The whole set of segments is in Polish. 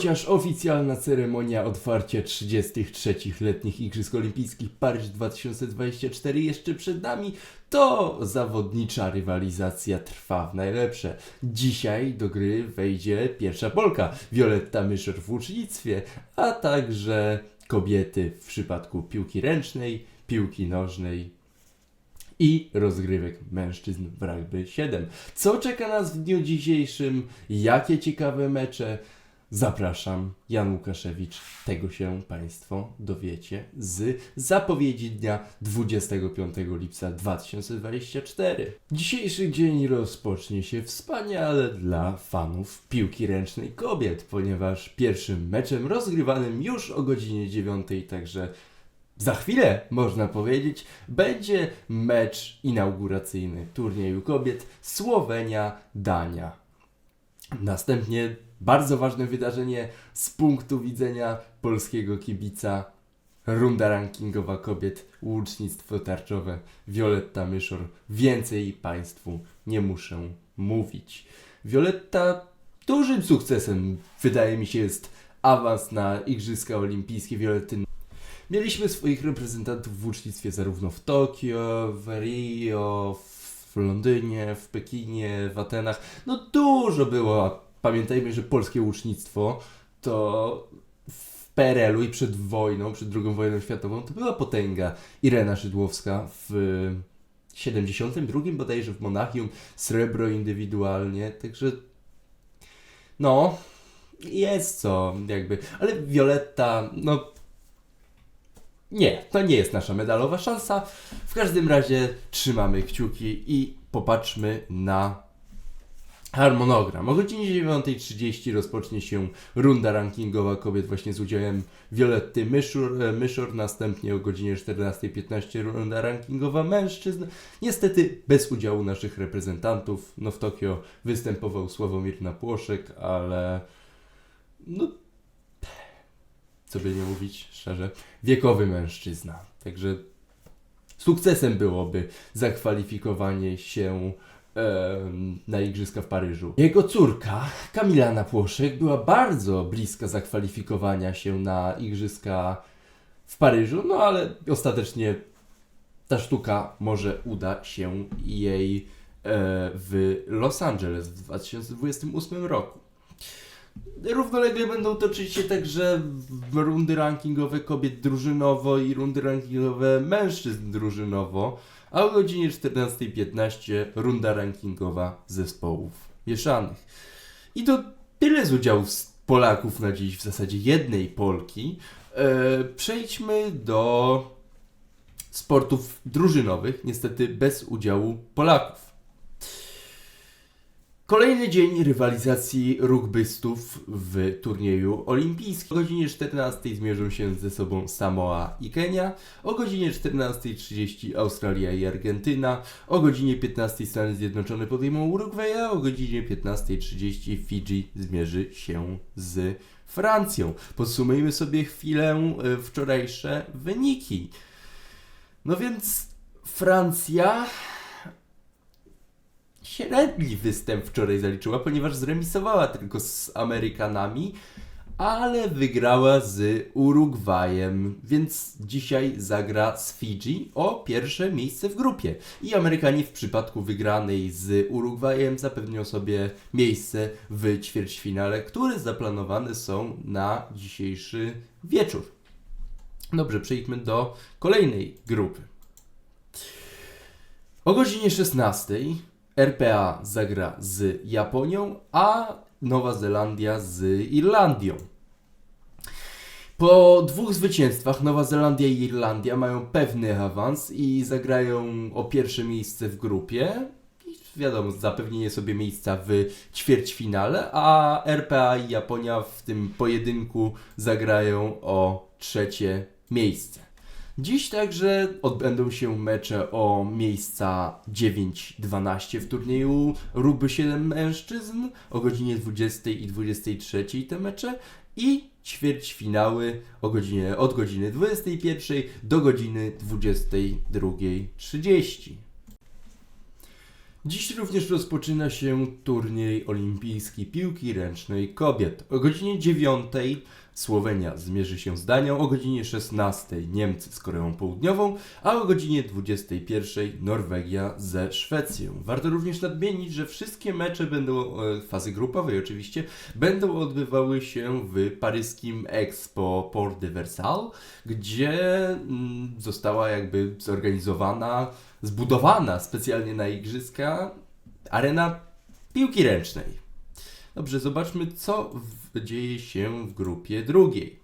chociaż oficjalna ceremonia otwarcia 33. letnich Igrzysk Olimpijskich Paryż 2024 jeszcze przed nami, to zawodnicza rywalizacja trwa w najlepsze. Dzisiaj do gry wejdzie pierwsza Polka, Violetta Myszer w łucznictwie, a także kobiety w przypadku piłki ręcznej, piłki nożnej i rozgrywek mężczyzn w rugby 7. Co czeka nas w dniu dzisiejszym? Jakie ciekawe mecze? Zapraszam, Jan Łukaszewicz. Tego się Państwo dowiecie z zapowiedzi dnia 25 lipca 2024. Dzisiejszy dzień rozpocznie się wspaniale dla fanów piłki ręcznej kobiet, ponieważ pierwszym meczem rozgrywanym już o godzinie 9, także za chwilę, można powiedzieć, będzie mecz inauguracyjny turnieju kobiet Słowenia-Dania. Następnie bardzo ważne wydarzenie z punktu widzenia polskiego kibica. Runda rankingowa kobiet, łucznictwo tarczowe, Violetta Myszor. Więcej Państwu nie muszę mówić. Violetta dużym sukcesem, wydaje mi się, jest awans na Igrzyska Olimpijskie Violetty Mieliśmy swoich reprezentantów w ucznictwie zarówno w Tokio, w Rio, w Londynie, w Pekinie, w Atenach. No dużo było. Pamiętajmy, że polskie ucznictwo to w PRL-u i przed wojną, przed II wojną światową, to była potęga. Irena Szydłowska w 72 bodajże w Monachium, srebro indywidualnie, także no, jest co, jakby, ale Violetta, no nie, to nie jest nasza medalowa szansa. W każdym razie trzymamy kciuki i popatrzmy na harmonogram. O godzinie 9.30 rozpocznie się runda rankingowa kobiet właśnie z udziałem Violetty Myszur, e, Myszor, następnie o godzinie 14.15 runda rankingowa mężczyzn. Niestety bez udziału naszych reprezentantów. No w Tokio występował Sławomir Napłoszek, ale no co by nie mówić szczerze, wiekowy mężczyzna. Także sukcesem byłoby zakwalifikowanie się na Igrzyska w Paryżu. Jego córka, Kamila Napłoszek, była bardzo bliska zakwalifikowania się na Igrzyska w Paryżu, no ale ostatecznie ta sztuka może uda się jej e, w Los Angeles w 2028 roku. Równolegle będą toczyć się także rundy rankingowe kobiet drużynowo i rundy rankingowe mężczyzn drużynowo, a o godzinie 14.15 runda rankingowa zespołów mieszanych. I to tyle z udziałów z Polaków na dziś, w zasadzie jednej Polki. E, przejdźmy do sportów drużynowych, niestety bez udziału Polaków. Kolejny dzień rywalizacji rugbystów w turnieju olimpijskim. O godzinie 14 zmierzą się ze sobą Samoa i Kenia, o godzinie 14.30 Australia i Argentyna, o godzinie 15 Stany Zjednoczone podejmą Urugwaya, o godzinie 15.30 Fidżi zmierzy się z Francją. Podsumujmy sobie chwilę e, wczorajsze wyniki. No więc Francja średni występ wczoraj zaliczyła, ponieważ zremisowała tylko z Amerykanami, ale wygrała z Urugwajem, więc dzisiaj zagra z Fidżi o pierwsze miejsce w grupie. I Amerykanie w przypadku wygranej z Urugwajem zapewnią sobie miejsce w ćwierćfinale, które zaplanowane są na dzisiejszy wieczór. Dobrze, przejdźmy do kolejnej grupy. O godzinie 16 RPA zagra z Japonią, a Nowa Zelandia z Irlandią. Po dwóch zwycięstwach Nowa Zelandia i Irlandia mają pewny awans i zagrają o pierwsze miejsce w grupie. I wiadomo, zapewnienie sobie miejsca w ćwierćfinale, a RPA i Japonia w tym pojedynku zagrają o trzecie miejsce. Dziś także odbędą się mecze o miejsca 9-12 w turnieju Rugby 7 mężczyzn o godzinie 20 i 23 te mecze i ćwierćfinały o godzinie, od godziny 21 do godziny 22.30. Dziś również rozpoczyna się turniej olimpijski piłki ręcznej kobiet. O godzinie 9 Słowenia zmierzy się z Danią, o godzinie 16 Niemcy z Koreą Południową, a o godzinie 21 Norwegia ze Szwecją. Warto również nadmienić, że wszystkie mecze będą, e, fazy grupowej oczywiście, będą odbywały się w paryskim Expo Port de Versailles, gdzie mm, została jakby zorganizowana, zbudowana specjalnie na igrzyska arena piłki ręcznej. Dobrze, zobaczmy, co w, dzieje się w grupie drugiej.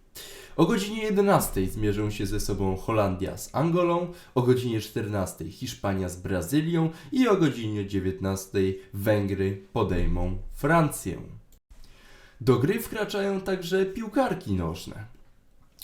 O godzinie 11 zmierzą się ze sobą Holandia z Angolą, o godzinie 14 Hiszpania z Brazylią i o godzinie 19 Węgry podejmą Francję. Do gry wkraczają także piłkarki nożne.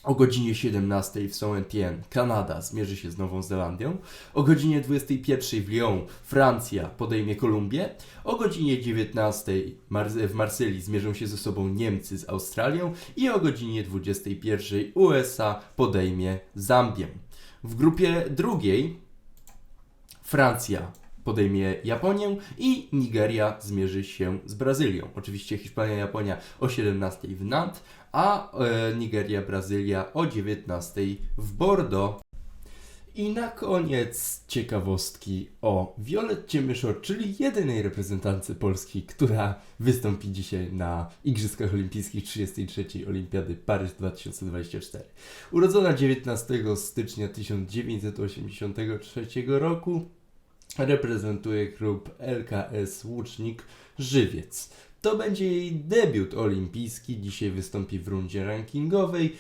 O godzinie 17 w Saint-Étienne Kanada zmierzy się z Nową Zelandią. O godzinie 21 w Lyon Francja podejmie Kolumbię. O godzinie 19 Mar- w Marsylii zmierzą się ze sobą Niemcy z Australią. I o godzinie 21 USA podejmie Zambię. W grupie drugiej Francja podejmie Japonię i Nigeria zmierzy się z Brazylią. Oczywiście Hiszpania, Japonia o 17 w Nantes, a e, Nigeria, Brazylia o 19 w Bordeaux. I na koniec ciekawostki o Violetcie Myszor, czyli jedynej reprezentantce Polski, która wystąpi dzisiaj na Igrzyskach Olimpijskich 33. Olimpiady Paryż 2024. Urodzona 19 stycznia 1983 roku, reprezentuje klub LKS Łucznik Żywiec. To będzie jej debiut olimpijski. Dzisiaj wystąpi w rundzie rankingowej.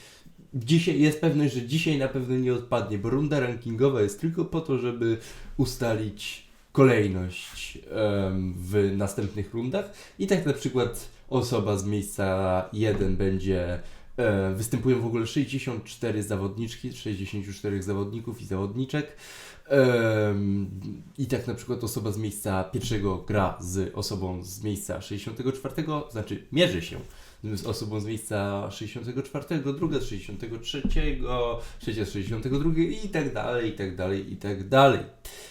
Dzisiaj jest pewność, że dzisiaj na pewno nie odpadnie, bo runda rankingowa jest tylko po to, żeby ustalić kolejność em, w następnych rundach. I tak na przykład osoba z miejsca 1 będzie. E, występują w ogóle 64 zawodniczki, 64 zawodników i zawodniczek. I tak na przykład osoba z miejsca pierwszego gra z osobą z miejsca 64, znaczy mierzy się z osobą z miejsca 64, druga z 63, trzecia z 62 i tak dalej, i tak dalej, i tak dalej.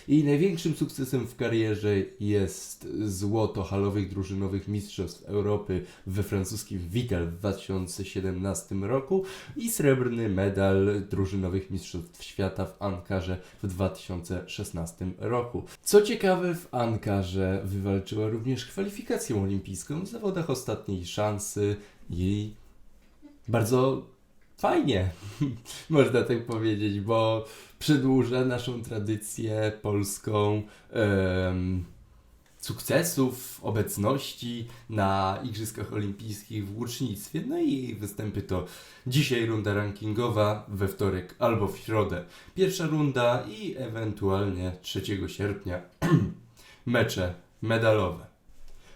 I największym sukcesem w karierze jest złoto halowych drużynowych mistrzostw Europy we francuskim Vitel w 2017 roku i srebrny medal drużynowych mistrzostw świata w Ankarze w 2016 roku. Co ciekawe, w Ankarze wywalczyła również kwalifikację olimpijską w zawodach ostatniej szansy i bardzo fajnie, można tak powiedzieć, bo przedłuża naszą tradycję polską em, sukcesów, obecności na Igrzyskach Olimpijskich w łucznictwie. No i występy to dzisiaj runda rankingowa, we wtorek albo w środę pierwsza runda i ewentualnie 3 sierpnia mecze medalowe.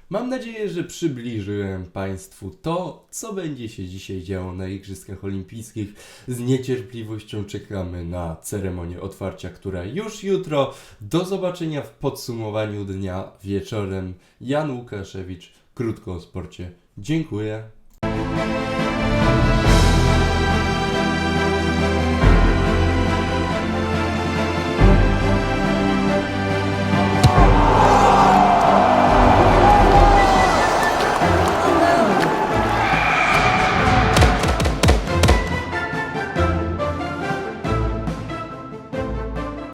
Mam nadzieję, że przybliżyłem Państwu to, co będzie się dzisiaj działo na Igrzyskach Olimpijskich. Z niecierpliwością czekamy na ceremonię otwarcia, która już jutro. Do zobaczenia w podsumowaniu dnia wieczorem. Jan Łukaszewicz, krótko o sporcie. Dziękuję.